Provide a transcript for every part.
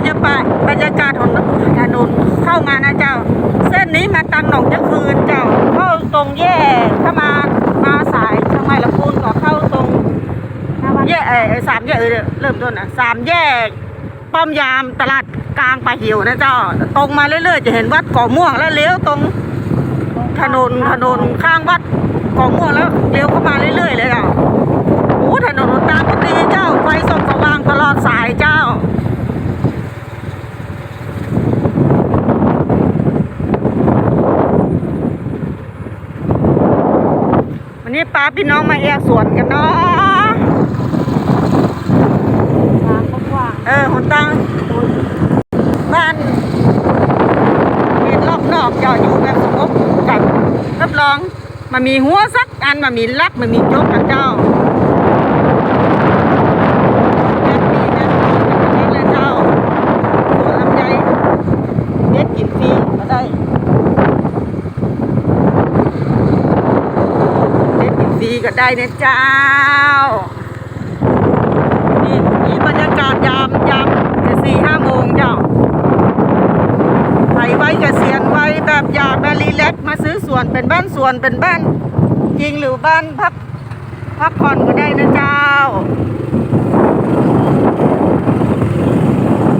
รยากาศบรรยากาศของถนนเข้ามานะเจ้า เส้นนี้มาตังหนองจะคืนเจ้า เข้าตรงแย่ถ้ามามาสายทางไมละพูนก็เข้าตรงแย่สามแย่เเริ่มต้นอะสามแยกป้อมยามตลาดกลางปลาหิวนะเจ้า ตรงมาเรื่อยๆจะเห็นวัดก่อม่วงแล้วเลี้ยวตรงถนนถนนข้างวัดก่อม่วงแล้วเลี้ยวเข้ามา วันนี้ป้าพี่น้องมาแยกสวนกันเนาะทางกว้างเออหนตังบ้านเห็นรอบนอกจะอยู่แบบสงบกันรับรองมามีหัวสักอันมามีลักมามีจกกันเจ้าแบบนี้นะแบบนี้เลยเจ้าสวนลำไยเด็ดกินฟรีก็ได้เดีก็ได้นะเจ้า นี่นี่บรรยากาศยามยามจะสี่ห้าโมงเจ้าไปไว้เกษียณไว้แบบอยากแบบรีแลกมาซื้อสวนเป็นบ้านสวนเป็นบ้านจริงหรือบ้านพักพักผ่อนก็ได้นะเจ้า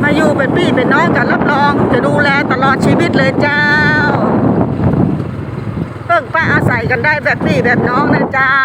มาอยู่เป็นพี่เป็นน้องกันรับรองจะดูแลตลอดชีวิตเลยเจ้า เพิ่งป้าอาศัย กันได้แบบพี่แบบน้องนะเจ้า